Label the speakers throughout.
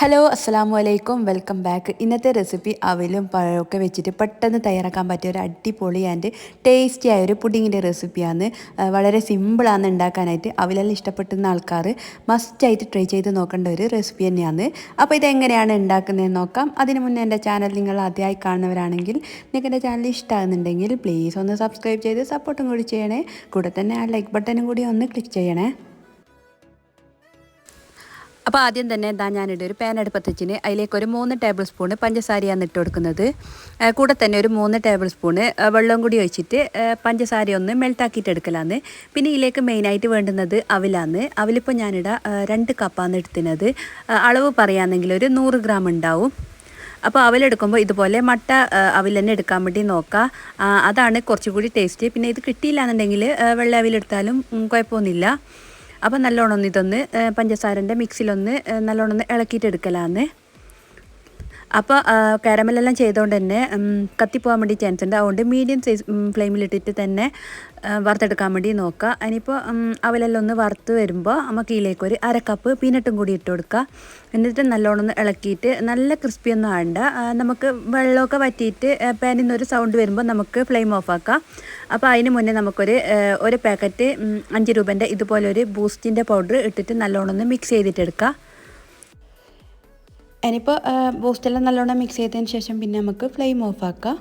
Speaker 1: Hello അസ്സാം വലൈക്കും welcome back ഇന്നത്തെ റെസിപ്പി അവലും പഴമൊക്കെ വെച്ചിട്ട് പെട്ടെന്ന് തയ്യാറാക്കാൻ പറ്റിയ ഒരു അടിപൊളി ആൻഡ് ടേസ്റ്റി ആയ ഒരു പുഡിങ്ങിന്റെ റെസിപ്പിയാണ് വളരെ സിമ്പിളാണ് ഉണ്ടാക്കാനായിട്ട് അവലെല്ലാം ഇഷ്ടപ്പെട്ടുന്ന ആൾക്കാർ മസ്റ്റായിട്ട് ട്രൈ ചെയ്ത് നോക്കേണ്ട ഒരു റെസിപ്പി തന്നെയാണ്. അപ്പോൾ ഇതെങ്ങനെയാണ് ഉണ്ടാക്കുന്നതെന്ന് നോക്കാം. അതിന് മുന്നേ എന്റെ ചാനൽ നിങ്ങൾ ആദ്യമായി കാണുന്നവരാണെങ്കിൽ നിങ്ങൾക്ക് എന്റെ ചാനൽ ഇഷ്ടമാകുന്നുണ്ടെങ്കിൽ പ്ലീസ് ഒന്ന് സബ്സ്ക്രൈബ് ചെയ്ത് സപ്പോർട്ടും കൂടി ചെയ്യണേ. കൂടെ തന്നെ ആ ലൈക്ക് ബട്ടനും കൂടി ഒന്ന് ക്ലിക്ക് ചെയ്യണേ. അപ്പോൾ ആദ്യം തന്നെ എന്താ ഞാനിവിടെ ഒരു പാൻ അടുപ്പത്തച്ചിന് അതിലേക്ക് ഒരു മൂന്ന് ടേബിൾ സ്പൂണ് പഞ്ചസാരയാണ് ഇട്ട് കൊടുക്കുന്നത്. കൂടെ തന്നെ ഒരു മൂന്ന് ടേബിൾ സ്പൂണ് വെള്ളം കൂടി ഒഴിച്ചിട്ട് പഞ്ചസാര ഒന്ന് മെൽട്ടാക്കിയിട്ട് എടുക്കലാന്ന്. പിന്നെ ഇതിലേക്ക് മെയിനായിട്ട് വേണ്ടുന്നത് അവിലാന്ന്. അവിലിപ്പോൾ ഞാനിവിടെ രണ്ട് കപ്പാണ് എടുത്തിനത്. അളവ് പറയുകയാണെങ്കിൽ ഒരു നൂറ് ഗ്രാം ഉണ്ടാവും. അപ്പോൾ അവലെടുക്കുമ്പോൾ ഇതുപോലെ മട്ട അവിൽ തന്നെ എടുക്കാൻ വേണ്ടി നോക്കുക അതാണ് കുറച്ചുകൂടി ടേസ്റ്റ് പിന്നെ ഇത് കിട്ടിയില്ല എന്നുണ്ടെങ്കിൽ വെള്ള അവിലെടുത്താലും കുഴപ്പമൊന്നുമില്ല. അപ്പോൾ നല്ലോണം ഇതൊന്ന് പഞ്ചസാരന്റെ മിക്സിലൊന്ന് നല്ലോണം ഒന്ന് ഇളക്കിയിട്ട് എടുക്കലാന്ന് അപ്പോൾ കാരമലെല്ലാം ചെയ്തുകൊണ്ട് തന്നെ കത്തിപ്പോകാൻ വേണ്ടി ചാൻസ് ഉണ്ട് അതുകൊണ്ട് മീഡിയം സൈസ് ഫ്ലെയിമിലിട്ടിട്ട് തന്നെ വറുത്തെടുക്കാൻ വേണ്ടി നോക്കുക അതിനിപ്പോൾ അവലെല്ലാം ഒന്ന് വറുത്ത് വരുമ്പോൾ നമുക്ക് ഇതിലേക്ക് ഒരു അര കപ്പ് പീനട്ടും കൂടി ഇട്ട് കൊടുക്കുക എന്നിട്ട് നല്ലോണം ഒന്ന് ഇളക്കിയിട്ട് നല്ല ക്രിസ്പി ഒന്നും ആണ്ട നമുക്ക് വെള്ളമൊക്കെ വറ്റിയിട്ട് പാനിൽ നിന്ന് ഒരു സൗണ്ട് വരുമ്പോൾ നമുക്ക് ഫ്ലെയിം ഓഫ് ആക്കാം. അപ്പോൾ അതിന് മുന്നേ നമുക്കൊരു ഒരു പാക്കറ്റ് അഞ്ച് രൂപേന്റെ ഇതുപോലെ ഒരു ബൂസ്റ്റിന്റെ പൗഡർ ഇട്ടിട്ട് നല്ലോണം ഒന്ന് മിക്സ് ചെയ്തിട്ടെടുക്കുക ഇനിയിപ്പോൾ ബൂസ്റ്റെല്ലാം നല്ലോണം മിക്സ് ചെയ്തതിന് ശേഷം പിന്നെ നമുക്ക് ഫ്ലെയിം ഓഫ് ആക്കാം.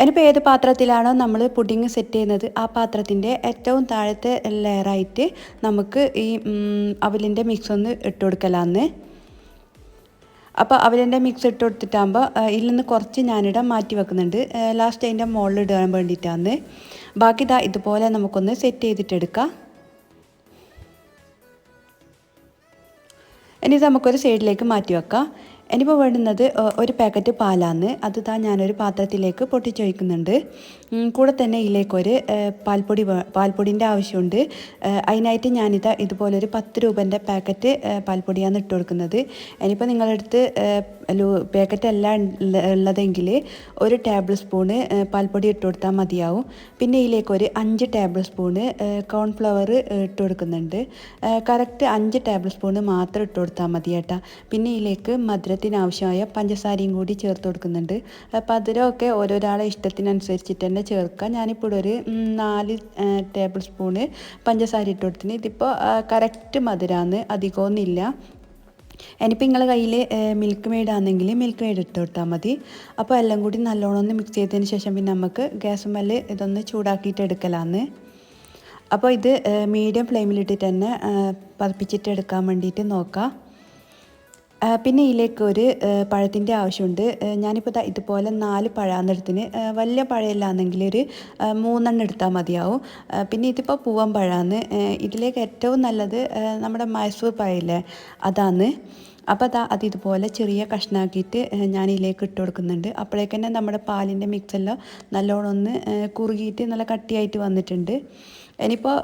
Speaker 1: ഇനിയിപ്പോൾ ഏത് പാത്രത്തിലാണോ നമ്മൾ പുഡിങ് സെറ്റ് ചെയ്യുന്നത് ആ പാത്രത്തിന്റെ ഏറ്റവും താഴത്തെ ലെയറായിട്ട് നമുക്ക് ഈ അവലിന്റെ മിക്സ് ഒന്ന് ഇട്ട് കൊടുക്കലാന്ന്. അപ്പോൾ അവലിന്റെ മിക്സ് ഇട്ട് കൊടുത്തിട്ടാകുമ്പോൾ ഇതിൽ നിന്ന് കുറച്ച് ഞാനിവിടെ മാറ്റി വെക്കുന്നുണ്ട്. ലാസ്റ്റ് അതിന്റെ മുകളിൽ ഇടാൻ വേണ്ടിയിട്ടാണ് ബാക്കി ഇതാ ഇതുപോലെ നമുക്കൊന്ന് സെറ്റ് ചെയ്തിട്ടെടുക്കാം. ഇനി നമുക്കൊരു സൈഡിലേക്ക് മാറ്റി വെക്കാം. ഇനിയിപ്പോൾ വേണ്ടുന്നത് ഒരു പാക്കറ്റ് പാലാണ് അത് താ ഞാനൊരു പാത്രത്തിലേക്ക് പൊട്ടിച്ച് വയ്ക്കുന്നുണ്ട് കൂടെ തന്നെ ഇതിലേക്കൊരു പാൽപ്പൊടി പാൽപ്പൊടിന്റെ ആവശ്യമുണ്ട്. അതിനായിട്ട് ഞാനിതാ ഇതുപോലൊരു പത്ത് രൂപന്റെ പാക്കറ്റ് പാൽപ്പൊടിയാണ് ഇട്ട് കൊടുക്കുന്നത്. ഇനിയിപ്പോൾ നിങ്ങളടുത്ത് പാക്കറ്റ് അല്ല ഉള്ളതെങ്കിൽ ഒരു ടേബിൾ സ്പൂണ് പാൽപ്പൊടി ഇട്ട് കൊടുത്താൽ മതിയാവും. പിന്നെ ഇതിലേക്ക് ഒരു അഞ്ച് ടേബിൾ സ്പൂണ് കോൺഫ്ലവർ ഇട്ട് കൊടുക്കുന്നുണ്ട്. കറക്റ്റ് അഞ്ച് ടേബിൾ സ്പൂണ് മാത്രം ഇട്ട് കൊടുത്താൽ മതി കേട്ടോ പിന്നെ ഇതിലേക്ക് മധുരത്തിന് ആവശ്യമായ പഞ്ചസാരയും കൂടി ചേർത്ത് കൊടുക്കുന്നുണ്ട്. മധുരമൊക്കെ ഓരോരാളെ ഇഷ്ടത്തിനനുസരിച്ചിട്ട് തന്നെ ചേർക്കുക. ഞാനിപ്പോൾ ഒരു നാല് ടേബിൾ സ്പൂണ് പഞ്ചസാര ഇട്ട് കൊടുത്തിന്. ഇതിപ്പോൾ കറക്റ്റ് മധുരമാണ് അധികമൊന്നുമില്ല. ഇനിയിപ്പോൾ നിങ്ങളുടെ കയ്യിൽ മിൽക്ക് മെയ്ഡ് ആണെങ്കിൽ മിൽക്ക് മെയ്ഡ് ഇട്ട് കൊടുത്താൽ മതി. അപ്പോൾ എല്ലാം കൂടി നല്ലോണം ഒന്ന് മിക്സ് ചെയ്തതിന് ശേഷം പിന്നെ നമുക്ക് ഗ്യാസ് മല്ല് ഇതൊന്ന് ചൂടാക്കിയിട്ട് എടുക്കലാന്ന്. അപ്പോൾ ഇത് മീഡിയം ഫ്ലെയിമിലിട്ടിട്ട് തന്നെ പതിപ്പിച്ചിട്ട് എടുക്കാൻ വേണ്ടിയിട്ട് നോക്കാം. പിന്നെ ഇതിലേക്ക് ഒരു പഴത്തിന്റെ ആവശ്യമുണ്ട്. ഞാനിപ്പോൾ ഇതുപോലെ നാല് പഴാന്നെടുത്തിന്. വലിയ പഴയല്ലാന്നെങ്കിൽ ഒരു മൂന്നെണ്ണം എടുത്താൽ മതിയാവും. പിന്നെ ഇതിപ്പോൾ പൂവൻ പഴമാണ് ഇതിലേക്ക് ഏറ്റവും നല്ലത് നമ്മുടെ മൈസൂർ പഴയില്ലേ? അതാണ്. അപ്പോൾ അതാ അത് ഇതുപോലെ ചെറിയ കഷ്ണാക്കിയിട്ട് ഇതിലേക്ക് ഇട്ട് കൊടുക്കുന്നുണ്ട്. അപ്പോഴേക്ക് തന്നെ നമ്മുടെ പാലിന്റെ മിക്സെല്ലാം നല്ലോണം ഒന്ന് കുറുകിയിട്ട് നല്ല കട്ടിയായിട്ട് വന്നിട്ടുണ്ട്. ഇനിയിപ്പോൾ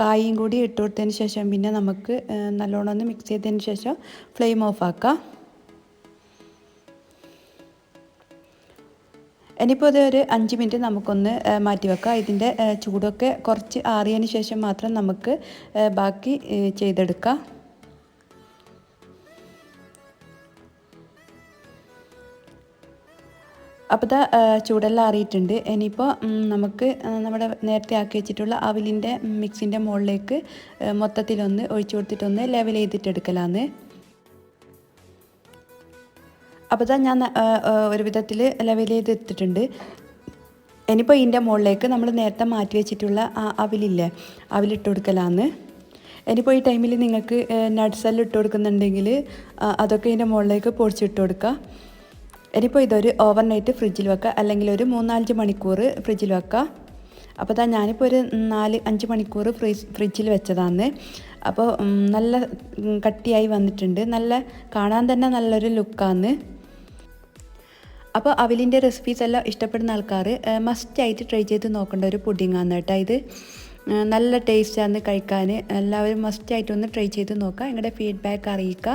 Speaker 1: കായും കൂടി ഇട്ട് കൊടുത്തതിന് ശേഷം പിന്നെ നമുക്ക് നല്ലോണം ഒന്ന് മിക്സ് ചെയ്തതിന് ശേഷം ഫ്ലെയിം ഓഫ് ആക്കാം. ഇനിയിപ്പോൾ ഇത് ഒരു അഞ്ച് മിനിറ്റ് നമുക്കൊന്ന് മാറ്റി വെക്കാം. ഇതിന്റെ ചൂടൊക്കെ കുറച്ച് ആറിയതിന് ശേഷം മാത്രം നമുക്ക് ബാക്കി ചെയ്തെടുക്കാം. അപ്പോൾ ഇതാ ചൂടെല്ലാം അറിയിട്ടുണ്ട് ഇനിയിപ്പോൾ നമുക്ക് നമ്മുടെ നേരത്തെ ആക്കി വെച്ചിട്ടുള്ള അവിലിന്റെ മിക്സിന്റെ മുകളിലേക്ക് മൊത്തത്തിലൊന്ന് ഒഴിച്ചു കൊടുത്തിട്ടൊന്ന് ലെവൽ ചെയ്തിട്ടെടുക്കലാന്ന് അപ്പോൾ ഇതാ ഞാൻ ഒരു വിധത്തിൽ ലെവൽ ചെയ്തെടുത്തിട്ടുണ്ട്. ഇനിയിപ്പോൾ ഇതിന്റെ മുകളിലേക്ക് നമ്മൾ നേരത്തെ മാറ്റി വെച്ചിട്ടുള്ള അവിലില്ലേ അവിലിട്ട് കൊടുക്കലാന്ന്. ഇനിയിപ്പോൾ ഈ ടൈമിൽ നിങ്ങൾക്ക് നട്സെല്ലാം ഇട്ട് കൊടുക്കുന്നുണ്ടെങ്കിൽ അതൊക്കെ ഇതിന്റെ മുകളിലേക്ക് പൊടിച്ചിട്ട് കൊടുക്കുക ഇനിയിപ്പോൾ ഇതൊരു ഓവർനൈറ്റ് ഫ്രിഡ്ജിൽ വെക്കുക അല്ലെങ്കിൽ ഒരു മൂന്നാലഞ്ച് മണിക്കൂർ ഫ്രിഡ്ജിൽ വെക്കുക അപ്പോൾ താ ഞാനിപ്പോൾ ഒരു നാല് അഞ്ച് മണിക്കൂർ ഫ്രിഡ്ജ് ഫ്രിഡ്ജിൽ വെച്ചതാണ്. അപ്പോൾ നല്ല കട്ടിയായി വന്നിട്ടുണ്ട്. നല്ല കാണാൻ തന്നെ നല്ലൊരു ലുക്കാന്ന് അപ്പോൾ അവലിന്റെ റെസിപ്പീസ് എല്ലാം ഇഷ്ടപ്പെടുന്ന ആൾക്കാർ മസ്റ്റ് ആയിട്ട് ട്രൈ ചെയ്ത് നോക്കേണ്ട ഒരു പുഡിങ്ങാണ് കേട്ടോ ഇത്. നല്ല ടേസ്റ്റാണ് കഴിക്കാൻ എല്ലാവരും മസ്റ്റായിട്ട് ഒന്ന് ട്രൈ ചെയ്ത് നോക്കുക നിങ്ങളുടെ ഫീഡ്ബാക്ക് അറിയിക്കുക